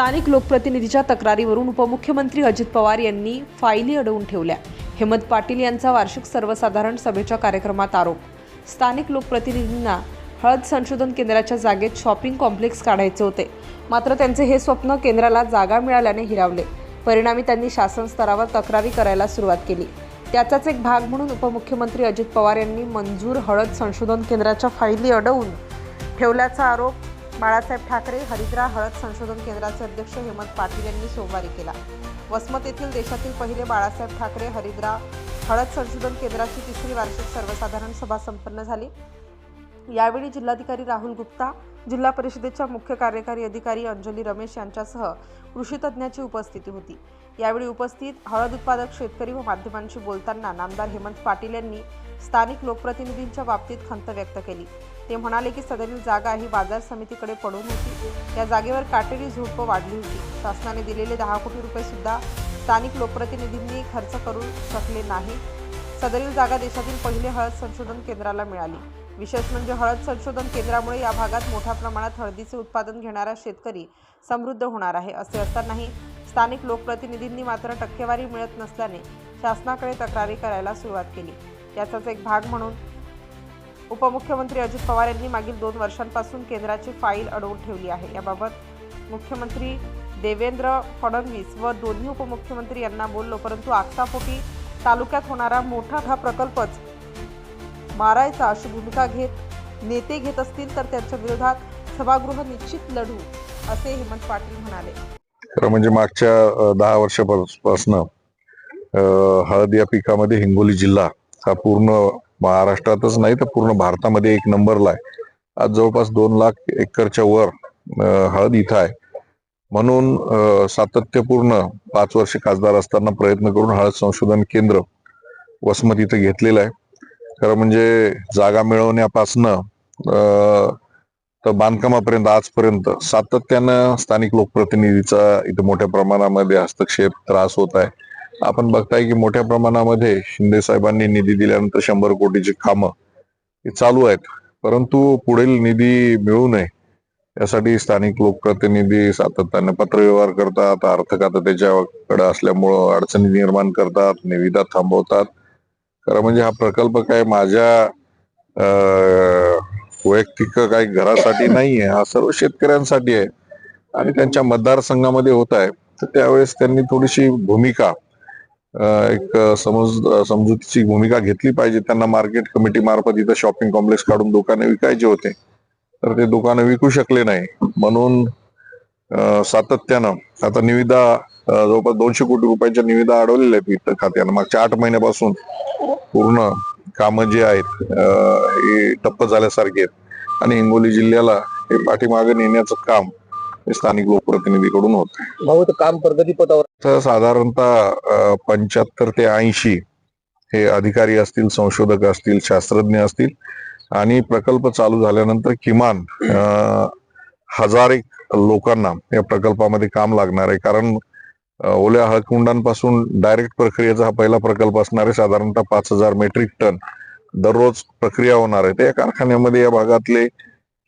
स्थानिक लोकप्रतिनिधीच्या तक्रारीवरून उपमुख्यमंत्री अजित पवार यांनी फाईली अडवून ठेवल्या. हेमंत पाटील यांचा वार्षिक सर्वसाधारण सभेच्या कार्यक्रमात आरोप. स्थानिक लोकप्रतिनिधींना हळद संशोधन केंद्राच्या जागेत शॉपिंग कॉम्प्लेक्स काढायचे होते. मात्र त्यांचे हे स्वप्न केंद्राला जागा मिळाल्याने हिरावले. परिणामी त्यांनी शासन स्तरावर तक्रारी करायला सुरुवात केली. त्याचाच एक भाग म्हणून उपमुख्यमंत्री अजित पवार यांनी मंजूर हळद संशोधन केंद्राच्या फाईली अडवून ठेवल्याचा आरोप बाळासाहेब ठाकरे हरिद्रा हळद संशोधन केंद्राचे अध्यक्ष हेमंत पाटील यांनी सोमवारी केला. वसमत येथील देशातील पहिले बाळासाहेब ठाकरे हरिद्रा हळद संशोधन केंद्राची तिसरी वार्षिक सर्वसाधारण सभा संपन्न झाली. यावेळी जिल्हाधिकारी राहुल गुप्ता जिल्हा परिषदेच्या मुख्य कार्यकारी अधिकारी अंजली रमेश यांच्यासह कृषी तज्ज्ञाची उपस्थिती होती. यावेळी उपस्थित हळद उत्पादक शेतकरी व माध्यमांशी बोलताना नामदार हेमंत पाटील यांनी स्थानिक लोकप्रतिनिधींच्या बाबतीत खंत व्यक्त केली. ते म्हणाले की सदरील जागा ही बाजार समितीकडे पडून होती. त्या जागेवर काटेरी झुडपं वाढली होती. शासनाने दिलेले दहा कोटी रुपये सुद्धा स्थानिक लोकप्रतिनिधींनी खर्च करू शकले नाही. सदरील जागा देशातील पहिले हळद संशोधन केंद्राला मिळाली. विशेष म्हणजे हळद संशोधन केंद्रामुळे या भागात मोठ्या प्रमाणात हळदीचे उत्पादन घेणारा शेतकरी समृद्ध होणार आहे असे असतानाही स्थानिक लोकप्रतिनिधींनी मात्र टक्केवारी मिळत नसल्याने शासनाकडे तक्रारी करायला सुरुवात केली. याचाच एक भाग म्हणून उपमुख्यमंत्री अजित पवार यांनी मागील दोन वर्षांपासून केंद्राची फाईल अडवून ठेवली आहे. याबाबत मुख्यमंत्री देवेंद्र फडणवीस व दोन्ही उपमुख्यमंत्री यांना बोललो परंतु आक्सापोटी तालुक्यात होणारा मोठा हा प्रकल्पच मारायचा अशी भूमिका घेत नेते घेत असतील तर त्यांच्या विरोधात सभागृह निश्चित लढू असे हेमंत पाटील म्हणाले. खरं म्हणजे मागच्या दहा वर्षापासून हळद या पिकामध्ये हिंगोली जिल्हा हा पूर्ण महाराष्ट्रातच नाही तर पूर्ण भारतामध्ये एक नंबरला आहे. आज जवळपास दोन लाख एकरच्या वर हळद इथं आहे. म्हणून सातत्यपूर्ण पाच वर्ष खासदार असताना प्रयत्न करून हळद संशोधन केंद्र वसमत इथं घेतलेलं आहे. खरं म्हणजे जागा मिळवण्यापासनं तर बांधकामापर्यंत आजपर्यंत सातत्यानं स्थानिक लोकप्रतिनिधीचा इथं मोठ्या प्रमाणामध्ये हस्तक्षेप त्रास होत आहे. आपण बघताय की मोठ्या प्रमाणामध्ये शिंदे साहेबांनी निधी दिल्यानंतर शंभर कोटीची कामं ही चालू आहेत. परंतु पुढील निधी मिळू नये यासाठी स्थानिक लोकप्रतिनिधी सातत्याने पत्रव्यवहार करतात अर्थ खातं त्याच्याकडे असल्यामुळं अडचणी निर्माण करतात निविदा थांबवतात. खरं म्हणजे हा प्रकल्प काय माझ्या वैयक्तिक काही घरासाठी नाहीये हा सर्व शेतकऱ्यांसाठी आहे. आणि त्यांच्या मतदारसंघामध्ये होत आहे. तर त्यावेळेस त्यांनी थोडीशी भूमिका एक समज समजुतीची भूमिका घेतली पाहिजे. त्यांना मार्केट कमिटी मार्फत इथं शॉपिंग कॉम्प्लेक्स काढून दुकाने विकायचे होते. तर ते दुकानं विकू शकले नाही. म्हणून सातत्यानं आता निविदा जवळपास दोनशे कोटी रुपयाच्या निविदा अडवलेल्या आहेत खात्यानं. मागच्या आठ महिन्यापासून पूर्ण कामं जी आहेत हे टप्प झाल्यासारखे आहेत. आणि हिंगोली जिल्ह्याला हे पाठीमागे नेण्याचं काम स्थानिक लोकप्रतिनिधीकडून होत भाऊ तर काम प्रगतीपथावर तर साधारणतः पंच्याहत्तर ते ऐंशी हे अधिकारी असतील संशोधक असतील शास्त्रज्ञ असतील आणि प्रकल्प चालू झाल्यानंतर किमान हजार एक लोकांना या प्रकल्पामध्ये काम लागणार आहे. कारण ओल्या हळकुंडांपासून डायरेक्ट प्रक्रियेचा हा पहिला प्रकल्प असणार आहे. साधारणतः पाच हजार मेट्रिक टन दररोज प्रक्रिया होणार आहे. त्या कारखान्यामध्ये या भागातले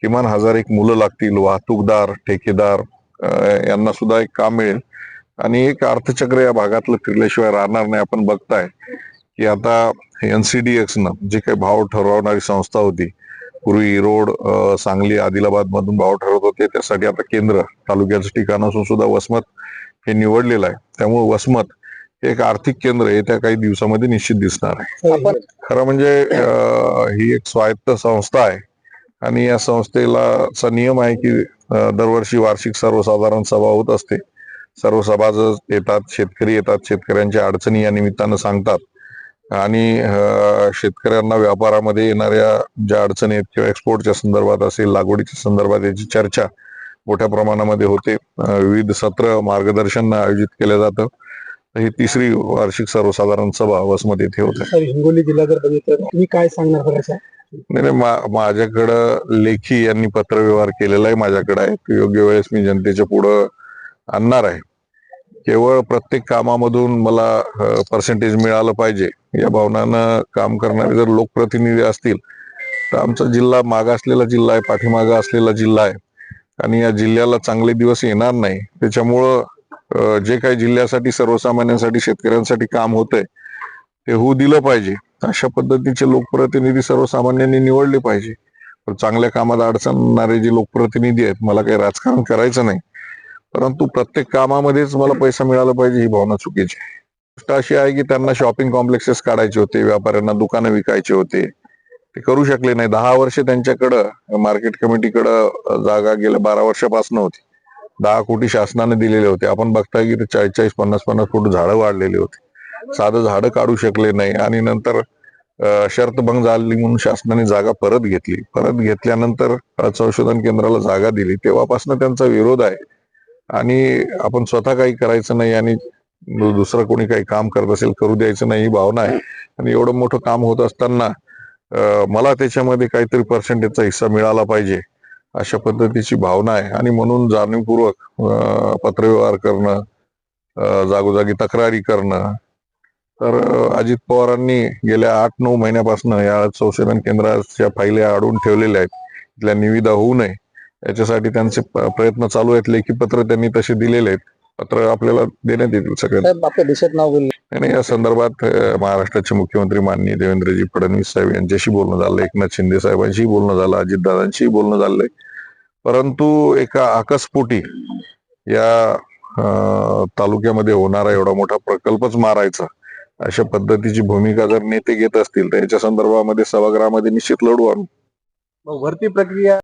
किमान हजार एक मुलं लागतील वाहतूकदार ठेकेदार यांना सुद्धा एक काम मिळेल. आणि एक अर्थचक्र या भागातलं फिरल्याशिवाय राहणार नाही आपण बघताय. की आता एनसीडीएक्स न जे काही भाव ठरवणारी संस्था होती पूर्वी रोड सांगली आदिलाबाद मधून भाव ठरवत होते त्यासाठी आता केंद्र तालुक्याचं ठिकाण असून सुद्धा वसमत हे निवडलेलं आहे. त्यामुळे वसमत हे एक आर्थिक केंद्र येत्या काही दिवसामध्ये निश्चित दिसणार आहे. आपण खरं म्हणजे ही एक स्वायत्त संस्था आहे. आणि या संस्थेला चा नियम आहे की दरवर्षी वार्षिक सर्वसाधारण सभा होत असते. सर्व सभाज येतात शेतकरी येतात शेतकऱ्यांच्या अडचणी या निमित्तानं सांगतात. आणि शेतकऱ्यांना व्यापारामध्ये येणाऱ्या ज्या अडचणी आहेत किंवा एक्सपोर्टच्या संदर्भात असेल लागवडीच्या संदर्भात याची चर्चा मोठ्या प्रमाणामध्ये होते. विविध सत्र मार्गदर्शन आयोजित केलं जातं. ही तिसरी वार्षिक सर्वसाधारण सभा वसमत येथे होते. सर हिंगोली जिल्हा जर बघितलं तुम्ही काय सांगणार नाही नाही, माझ्याकडं लेखी यांनी पत्रव्यवहार केलेला आहे माझ्याकडे आहे. योग्य वेळेस मी जनतेच्या पुढं आणणार आहे. केवळ प्रत्येक कामामधून मला पर्सेंटेज मिळालं पाहिजे. या भावनानं काम करणारे जर लोकप्रतिनिधी असतील तर आमचा जिल्हा मागासलेला जिल्हा आहे पाठीमागा असलेला जिल्हा आहे. आणि या जिल्ह्याला चांगले दिवस येणार नाही. त्याच्यामुळं जे काही जिल्ह्यासाठी सर्वसामान्यांसाठी शेतकऱ्यांसाठी काम होतंय ते होऊ दिलं पाहिजे. अशा पद्धतीचे लोकप्रतिनिधी सर्वसामान्यांनी निवडले पाहिजे. पण चांगल्या कामात अडचणणारे जे लोकप्रतिनिधी आहेत मला काही राजकारण करायचं नाही. परंतु प्रत्येक कामामध्येच मला पैसा मिळाला पाहिजे ही भावना चुकीची आहे. गोष्ट अशी आहे की त्यांना शॉपिंग कॉम्प्लेक्सेस काढायचे होते व्यापाऱ्यांना दुकानं विकायचे होते. ते करू शकले नाही. दहा वर्ष त्यांच्याकडं मार्केट कमिटीकडं जागा गेल्या बारा वर्षापासून होती. दहा कोटी शासनाने दिलेले होते. आपण बघताय की ते चाळीस चाळीस पन्नास पन्नास फूट झाडं वाढलेली होती. साधं झाडं काढू शकले नाही आणि नंतर शर्तभंग शर्त झाली म्हणून शासनाने जागा परत घेतली. परत घेतल्यानंतर संशोधन केंद्राला जागा दिली. तेव्हापासून त्यांचा विरोध आहे. आणि आपण स्वतः काही करायचं नाही आणि दुसरं कोणी काही काम करत असेल करू द्यायचं नाही ही भावना आहे. आणि एवढं मोठं काम होत असताना मला त्याच्यामध्ये काहीतरी पर्सेंटेजचा हिस्सा मिळाला पाहिजे. अशा पद्धतीची भावना आहे. आणि म्हणून जाणीवपूर्वक पत्रव्यवहार करणं जागोजागी तक्रारी करणं. तर अजित पवारांनी गेल्या आठ नऊ महिन्यापासून या संशोधन केंद्राच्या फायल्या अडून ठेवलेल्या आहेत. इथल्या निविदा होऊ नये. याच्यासाठी त्यांचे प्रयत्न चालू आहेत. लेखी पत्र त्यांनी तसे दिलेले आहेत. पत्र आपल्याला देण्यात येतील सगळ्यांना. आपल्या देशात नाव बोलले. आणि या संदर्भात महाराष्ट्राचे मुख्यमंत्री माननीय देवेंद्रजी फडणवीस साहेब यांच्याशी बोलणं झालं एकनाथ शिंदे साहेबांशी बोलणं झालं अजितदादांशी बोलणं झालंय. परंतु एका आकस्फोटी या तालुक्यामध्ये होणारा एवढा मोठा प्रकल्पच मारायचा अशा पद्धतीची भूमिका जर नेते घेत असतील तर याच्या संदर्भामध्ये सभागृहामध्ये निश्चित लढू आम्ही भरती प्रक्रिया